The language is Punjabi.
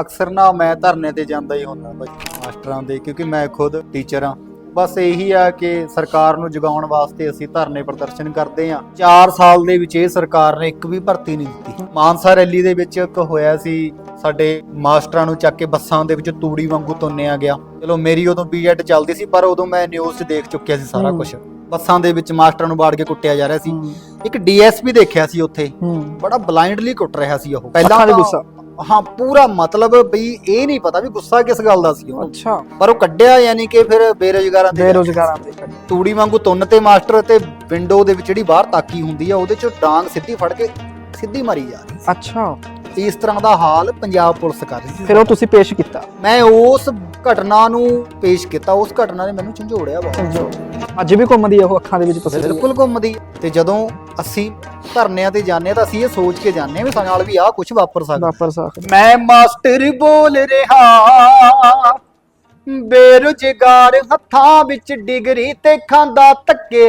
ਅਕਸਰ ਨਾ ਮੈਂ ਧਰਨੇ ਤੇ ਜਾਂਦਾ ਹੀ ਹੁੰਦਾ ਬਾਈ ਮਾਸਟਰਾਂ ਦੇ ਕਿਉਂਕਿ ਮੈਂ ਖੁਦ ਟੀਚਰ ਹਾਂ। ਬਸ ਇਹੀ ਆ ਕਿ ਸਰਕਾਰ ਨੂੰ ਜਗਾਉਣ ਵਾਸਤੇ ਅਸੀਂ ਧਰਨੇ ਪ੍ਰਦਰਸ਼ਨ ਕਰਦੇ ਹਾਂ। 4 ਸਾਲ ਦੇ ਵਿੱਚ ਇਹ ਸਰਕਾਰ ਨੇ ਇੱਕ ਵੀ ਭਰਤੀ ਨਹੀਂ ਦਿੱਤੀ। ਮਾਨਸਾ ਰੈਲੀ ਦੇ ਵਿੱਚ ਇੱਕ ਹੋਇਆ ਸੀ ਸਾਡੇ ਮਾਸਟਰਾਂ ਨੂੰ ਚੱਕ ਕੇ ਬੱਸਾਂ ਦੇ ਵਿੱਚ ਤੂੜੀ ਵਾਂਗੂ ਤੁੰਨਿਆ ਗਿਆ। ਚਲੋ ਮੇਰੀ ਉਦੋਂ ਬੀਐਡ ਚੱਲਦੀ ਸੀ ਪਰ ਉਦੋਂ ਮੈਂ ਨਿਊਜ਼ 'ਚ ਦੇਖ ਚੁੱਕਿਆ ਸੀ ਸਾਰਾ। ਕੁਝ ਬੱਸਾਂ ਦੇ ਵਿੱਚ ਮਾਸਟਰਾਂ ਨੂੰ ਬਾੜ ਕੇ ਕੁੱਟਿਆ ਜਾ ਰਿਹਾ ਸੀ। ਇੱਕ ਡੀਐਸਪੀ ਦੇਖਿਆ ਸੀ ਉੱਥੇ। ਬੜਾ ਬਲਾਈਂਡਲੀ ਕੁੱਟ ਰਿਹਾ ਸੀ ਉਹ। ਦੇ ਤਾਂ- ਗੁੱਸਾ। ਹਾਂ ਪੂਰਾ ਮਤਲਬ ਬਈ ਇਹ ਨਹੀਂ ਪਤਾ ਵੀ ਗੁੱਸਾ ਕਿਸ ਗੱਲ ਦਾ ਸੀ ਉਹ। ਅੱਛਾ। ਪਰ ਉਹ ਕੱਢਿਆ ਯਾਨੀ ਕਿ ਫਿਰ ਬੇਰੁਜ਼ਗਾਰਾਂ ਦੇ ਬੇਰੋਜ਼ਗਾਰਾਂ ਦੇ ਤੂੜੀ ਵਾਂਗੂ ਤੁੰਨ ਤੇ ਮਾਸਟਰ ਤੇ ਵਿੰਡੋ ਦੇ ਵਿੱਚ ਜਿਹੜੀ ਬਾਹਰ ਤਾਕੀ ਹੁੰਦੀ ਆ ਉਹਦੇ ਚੋਂ ਡਾਂਗ ਸਿੱਧੀ ਫੜ ਕੇ ਸਿੱਧੀ ਮਾਰੀ ਜਾ ਰਹੀ ਅੱਛਾ। ਇਸ ਤਰ੍ਹਾਂ ਦਾ ਹਾਲ ਪੰਜਾਬ ਪੁਲਿਸ ਕਰ ਰਹੀ ਸੀ। ਫਿਰ ਉਹ ਤੁਸੀਂ ਪੇਸ਼ ਕੀਤਾ? ਮੈਂ ਉਸ ਘਟਨਾ ਨੂੰ ਪੇਸ਼ ਕੀਤਾ ਉਸ ਘਟਨਾ ਨੇ ਮੈਨੂੰ ਝੰਜੋੜਿਆ ਬਹੁਤ। ਅੱਜ ਵੀ ਘੁੰਮਦੀ ਆ ਉਹ ਅੱਖਾਂ ਦੇ ਵਿੱਚ ਤਸਵੀਰ ਬਿਲਕੁਲ ਘੁੰਮਦੀ ਤੇ ਜਦੋਂ ਅਸੀਂ ਧਰਨਿਆਂ ਤੇ ਜਾਂਦੇ ਹਾਂ ਤਾਂ ਅਸੀਂ ਇਹ ਸੋਚ ਕੇ ਜਾਂਦੇ ਹਾਂ ਵੀ ਸਾਡੇ ਨਾਲ ਵੀ ਆਹ ਕੁਝ ਵਾਪਰ ਸਕਦਾ। ਵਾਪਰ ਸਕਦਾ। ਮੈਂ ਮਾਸਟਰ ਬੋਲ ਰਿਹਾ ਬੇਰੁਜ਼ਗਾਰ ਹੱਥਾਂ ਵਿੱਚ ਡਿਗਰੀ ਤੇ ਖਾਂਦਾ ਧੱਕੇ।